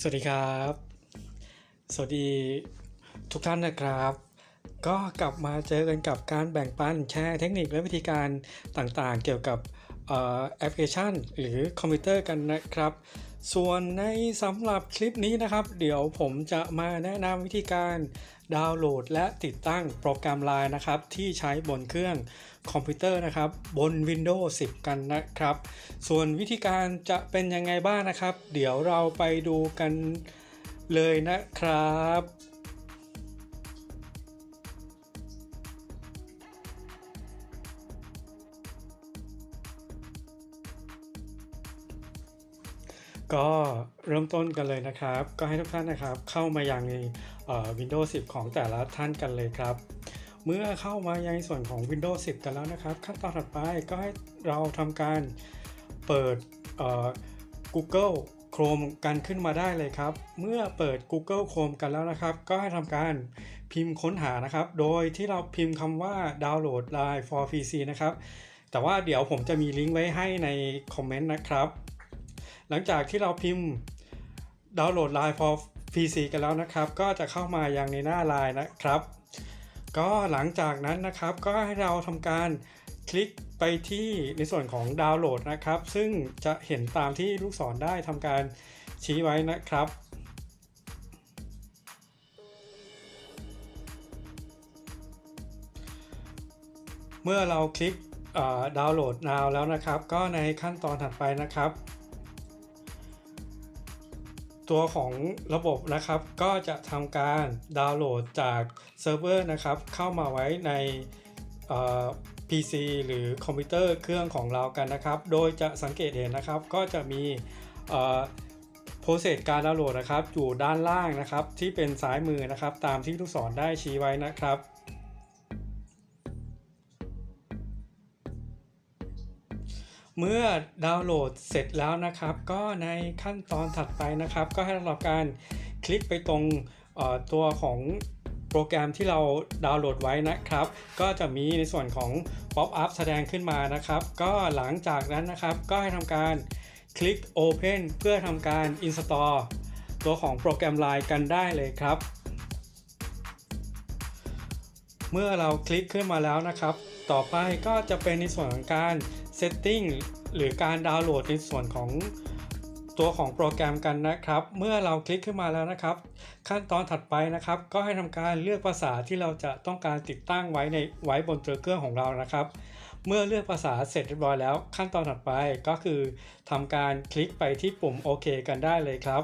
สวัสดีครับ สวัสดีทุกท่านนะครับ ก็กลับมาเจอกันกับการแบ่งปันแชร์เทคนิคและวิธีการต่างๆ เกี่ยวกับแอปพลิเคชัน หรือคอมพิวเตอร์กันนะครับ ส่วนในสำหรับคลิปนี้นะครับ เดี๋ยวผมจะมาแนะนำวิธีการดาวน์โหลด และติดตั้งโปรแกรม Line นะครับ ที่ใช้บนเครื่องคอมพิวเตอร์นะครับ บน Windows 10 กันนะครับ ส่วนวิธีการจะเป็นยังไงบ้างนะครับ เดี๋ยวเราไปดูกันเลยนะครับ ก็เริ่มต้นกันเลยนะครับ ก็ให้ทุกท่านนะครับเข้ามายังใน Windows 10 ของแต่ละท่านกันเลยครับ เมื่อเข้ามายังในส่วนของ Windows 10 กันแล้วนะครับ ขั้นตอนถัดไปก็ให้เราทำการเปิด Google Chrome กันขึ้นมาได้เลยครับ เมื่อเปิด Google Chrome กันแล้วนะครับ ก็ให้ทำการพิมพ์ค้นหานะครับ โดยที่เราพิมพ์คำว่า download Line for PC นะครับ แต่ว่าเดี๋ยวผมจะมีลิงก์ไว้ให้ในคอมเมนต์นะครับ หลังจากที่เราพิมพ์ดาวน์โหลด Line for PC กันแล้วนะครับ ก็จะเข้ามายังในหน้า Line นะครับ ก็หลังจากนั้นนะครับก็ให้เราทำการคลิกไปที่ในส่วนของดาวน์โหลดนะครับ ซึ่งจะเห็นตามที่ลูกศรได้ทำการชี้ไว้นะครับ เมื่อเราคลิกดาวน์โหลด now แล้วนะครับ ก็ในขั้นตอนถัดไปนะครับ ตัวของระบบนะครับ ก็จะทำการดาวน์โหลดจากเซิร์ฟเวอร์นะครับ เข้ามาไว้ใน PC หรือคอมพิวเตอร์เครื่องของเรากันนะครับ โดยจะสังเกตเห็นนะครับ ก็จะมีโปรเซสการดาวน์โหลดนะครับ อยู่ด้านล่างนะครับ ที่เป็นซ้ายมือนะครับ ตามที่ลูกศรได้ชี้ไว้นะครับ เมื่อดาวน์โหลดเสร็จแล้วนะครับ ก็ในขั้นตอนถัดไปนะครับ ก็ให้เราการคลิกไปตรงตัวของโปรแกรมที่เราดาวน์โหลดไว้นะครับ ก็จะมีในส่วนของ Pop up แสดงขึ้นมานะครับ ก็หลังจากนั้นนะครับ ก็ให้ทำการคลิก Open เพื่อทำการ Install ตัวของโปรแกรม Line กันได้เลยครับ เมื่อเราคลิกขึ้นมาแล้วนะครับ ต่อไปก็จะเป็นในส่วนของการ Setting หรือการดาวน์โหลดในส่วนของตัวของโปรแกรมกันนะครับ เมื่อเราคลิกขึ้นมาแล้วนะครับ ขั้นตอนถัดไปนะครับ ก็ให้ทำการเลือกภาษาที่เราจะต้องการติดตั้งไว้ในไว้บนตัวเครื่องของเรานะครับ เมื่อเลือกภาษาเสร็จเรียบร้อยแล้ว ขั้นตอนถัดไปก็คือทำการคลิกไปที่ปุ่มโอเคกันได้เลยครับ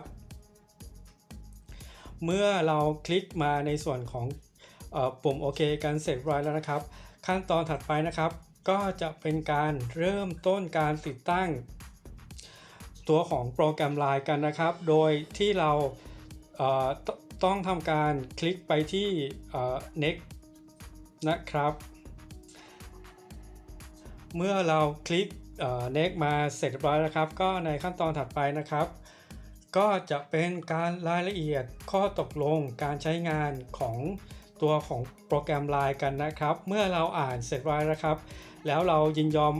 เมื่อเราคลิกมาในส่วนของออปุ่มโอเคกันเสร็จเรียบร้อยแล้วนะครับ ขั้นตอนถัดไปนะครับ ก็จะเป็นการเริ่มต้นการติดตั้ง ตัวของโปรแกรม Line กันนะครับ โดยที่เราเต้องทำการคลิกไปที่เอ่อ next นะครับ เมื่อเราคลิกเอ่อ next มาเสร็จเรียบร้อยแล้วครับ ก็ในขั้นตอนถัดไปนะครับ ก็จะเป็นการรายละเอียดข้อตกลงการใช้งานของ ตัวของโปรแกรม Line กันนะครับ เมื่อเราอ่านเสร็จไว้นะครับ แล้วเรายินยอม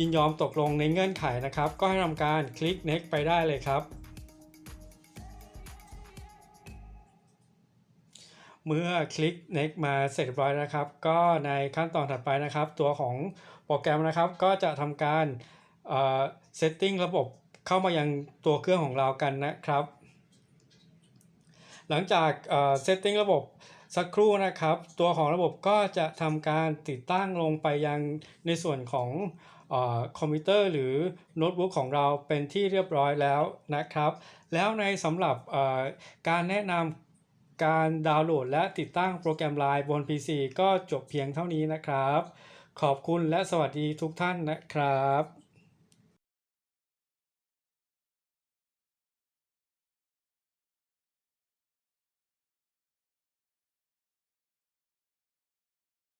ยินยอมตกลงในเงื่อนไขนะครับ ก็ให้ทำการคลิก next ไปได้เลยครับ เมื่อคลิก next มาเสร็จเรียบร้อยนะครับ ก็ในขั้นตอนถัดไปนะครับ ตัวของโปรแกรมนะครับ ก็จะทำการเอ่อ setting ระบบเข้ามายังตัวเครื่องของเรากันนะครับ หลังจากเอ่อ setting ระบบ สักครู่นะครับ ตัวของระบบก็จะทำการติดตั้งลงไปยังในส่วนของออคอมพิวเตอร์หรือโน้ตบุ๊กของเราเป็นที่เรียบร้อยแล้วนะครับ แล้วในสำหรับการแนะนำการดาวน์โหลดและติดตั้งโปรแกรม Line บน PC ก็จบเพียงเท่านี้นะครับ ขอบคุณและสวัสดีทุกท่านนะครับ